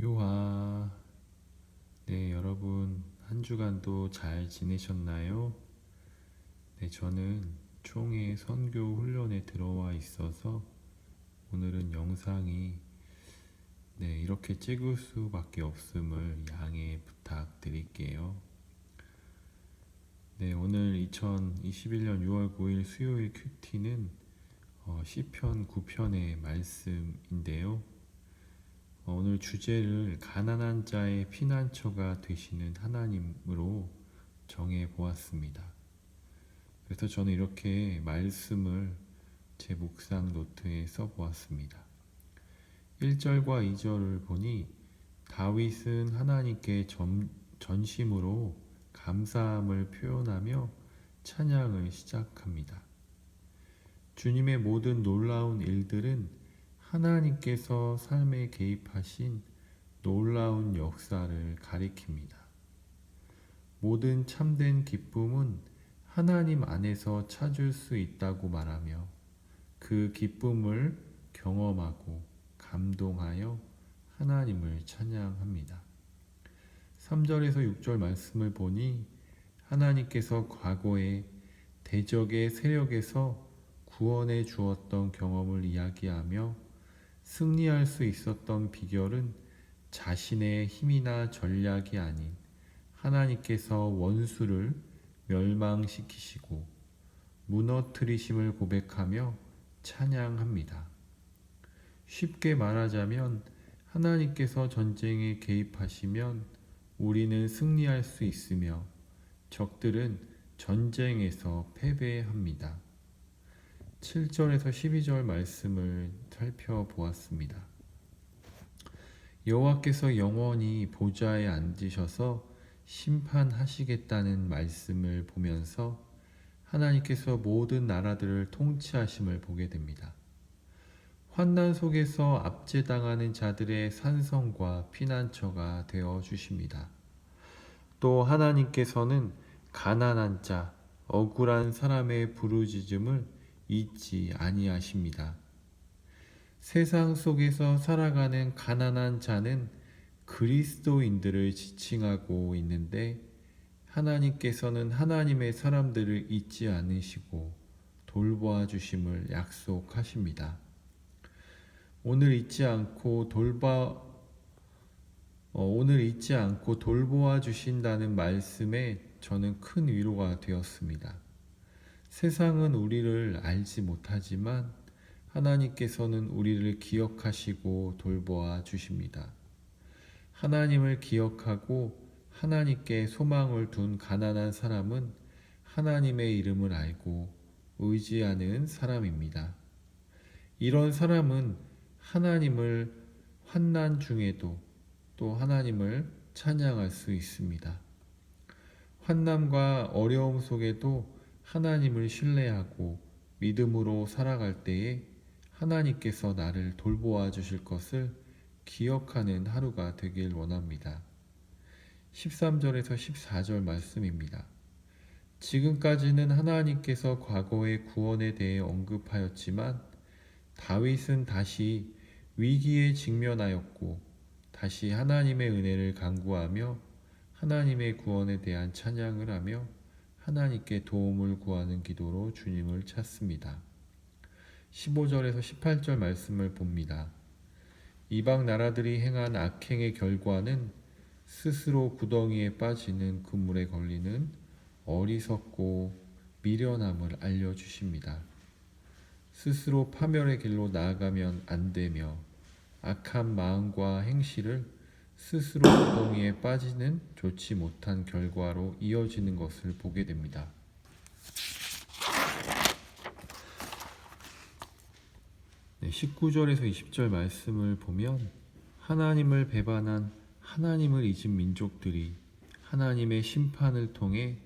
요하. 네, 여러분, 한 주간도 잘 지내셨나요? 네, 저는 총회 선교 훈련에 들어와 있어서 오늘은 영상이 네, 이렇게 찍을 수밖에 없음을 양해 부탁드릴게요. 네, 오늘 2021년 6월 9일 수요일 큐티는 어, 시편 9편의 말씀인데요. 어, 오늘 주제를 가난한 자의 피난처가 되시는 하나님으로 정해 보았습니다. 그래서 저는 이렇게 말씀을 제 묵상 노트에 써 보았습니다. 1절과 2절을 보니 다윗은 하나님께 전, 전심으로 감사함을 표현하며 찬양을 시작합니다. 주님의 모든 놀라운 일들은 하나님께서 삶에 개입하신 놀라운 역사를 가리킵니다. 모든 참된 기쁨은 하나님 안에서 찾을 수 있다고 말하며 그 기쁨을 경험하고 감동하여 하나님을 찬양합니다. 3절에서 6절 말씀을 보니 하나님께서 과거에 대적의 세력에서 구원해 주었던 경험을 이야기하며 승리할 수 있었던 비결은 자신의 힘이나 전략이 아닌 하나님께서 원수를 멸망시키시고 무너뜨리심을 고백하며 찬양합니다. 쉽게 말하자면 하나님께서 전쟁에 개입하시면 우리는 승리할 수 있으며 적들은 전쟁에서 패배합니다. 7절에서 12절 말씀을 살펴보았습니다. 여호와께서 영원히 보좌에 앉으셔서 심판하시겠다는 말씀을 보면서 하나님께서 모든 나라들을 통치하심을 보게 됩니다. 환난 속에서 압제당하는 자들의 산성과 피난처가 되어 주십니다. 또 하나님께서는 가난한 자, 억울한 사람의 부르짖음을 잊지 아니하십니다. 세상 속에서 살아가는 가난한 자는 그리스도인들을 지칭하고 있는데 하나님께서는 하나님의 사람들을 잊지 않으시고 돌보아 주심을 약속하십니다. 오늘 잊지 않고 돌봐 어, 오늘 잊지 않고 돌보아 주신다는 말씀에 저는 큰 위로가 되었습니다. 세상은 우리를 알지 못하지만 하나님께서는 우리를 기억하시고 돌보아 주십니다. 하나님을 기억하고 하나님께 소망을 둔 가난한 사람은 하나님의 이름을 알고 의지하는 사람입니다. 이런 사람은 하나님을 환난 중에도 또 하나님을 찬양할 수 있습니다. 환남과 어려움 속에도 하나님을 신뢰하고 믿음으로 살아갈 때에 하나님께서 나를 돌보아 주실 것을 기억하는 하루가 되길 원합니다. 13절에서 14절 말씀입니다. 지금까지는 하나님께서 과거의 구원에 대해 언급하였지만 다윗은 다시 위기에 직면하였고 다시 하나님의 은혜를 간구하며 하나님의 구원에 대한 찬양을 하며 하나님께 도움을 구하는 기도로 주님을 찾습니다. 15절에서 18절 말씀을 봅니다. 이방 나라들이 행한 악행의 결과는 스스로 구덩이에 빠지는 그물에 걸리는 어리석고 미련함을 알려주십니다. 스스로 파멸의 길로 나아가면 안 되며 악한 마음과 행실을 스스로 구덩이에 빠지는 좋지 못한 결과로 이어지는 것을 보게 됩니다. 네, 19절에서 20절 말씀을 보면 하나님을 배반한 하나님을 잊은 민족들이 하나님의 심판을 통해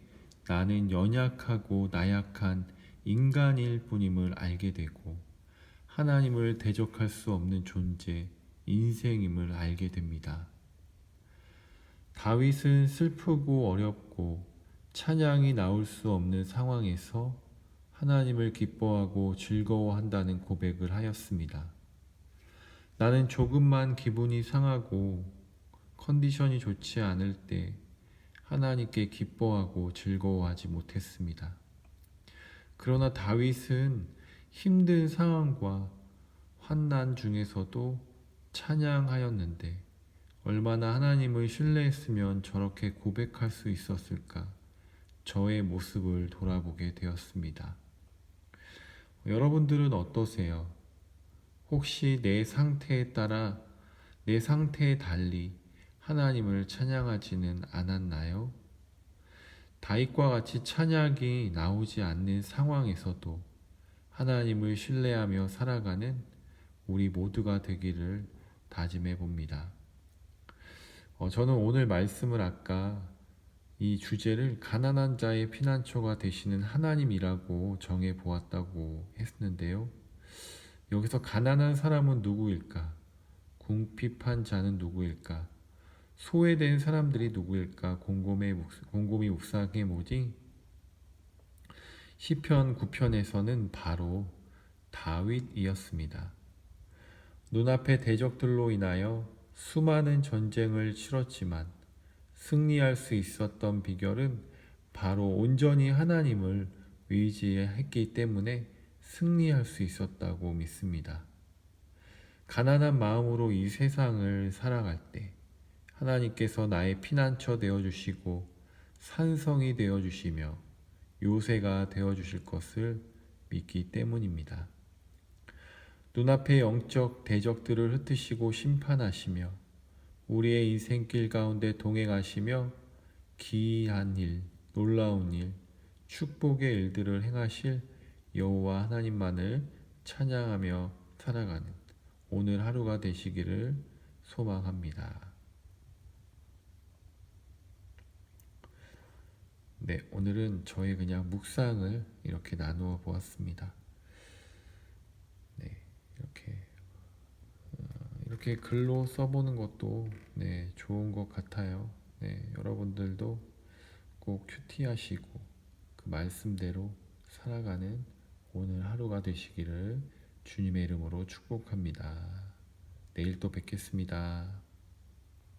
나는 연약하고 나약한 인간일 뿐임을 알게 되고 하나님을 대적할 수 없는 존재, 인생임을 알게 됩니다. 다윗은 슬프고 어렵고 찬양이 나올 수 없는 상황에서 하나님을 기뻐하고 즐거워한다는 고백을 하였습니다. 나는 조금만 기분이 상하고 컨디션이 좋지 않을 때 하나님께 기뻐하고 즐거워하지 못했습니다. 그러나 다윗은 힘든 상황과 환난 중에서도 찬양하였는데 얼마나 하나님을 신뢰했으면 저렇게 고백할 수 있었을까 저의 모습을 돌아보게 되었습니다. 여러분들은 어떠세요? 혹시 내 상태에 따라 내 상태에 달리 하나님을 찬양하지는 않았나요? 다윗과 같이 찬양이 나오지 않는 상황에서도 하나님을 신뢰하며 살아가는 우리 모두가 되기를 다짐해 봅니다. 어, 저는 오늘 말씀을 아까 이 주제를 가난한 자의 피난처가 되시는 하나님이라고 정해 보았다고 했는데요. 여기서 가난한 사람은 누구일까? 궁핍한 자는 누구일까? 소외된 사람들이 누구일까? 곰곰이, 묵- 곰곰이 묵상해 보지. 시편 9편에서는 바로 다윗이었습니다. 눈앞의 대적들로 인하여 수많은 전쟁을 치렀지만 승리할 수 있었던 비결은 바로 온전히 하나님을 의지했기 때문에 승리할 수 있었다고 믿습니다. 가난한 마음으로 이 세상을 살아갈 때 하나님께서 나의 피난처 되어 주시고 산성이 되어 주시며 요새가 되어 주실 것을 믿기 때문입니다. 눈앞의 영적 대적들을 흩으시고 심판하시며 우리의 인생길 가운데 동행하시며 기이한 일, 놀라운 일, 축복의 일들을 행하실 여호와 하나님만을 찬양하며 살아가는 오늘 하루가 되시기를 소망합니다. 네, 오늘은 저의 그냥 묵상을 이렇게 나누어 보았습니다. 네, 이렇게 어, 이렇게 글로 써보는 것도 네 좋은 것 같아요. 네, 여러분들도 꼭 큐티하시고 그 말씀대로 살아가는 오늘 하루가 되시기를 주님의 이름으로 축복합니다. 내일 또 뵙겠습니다.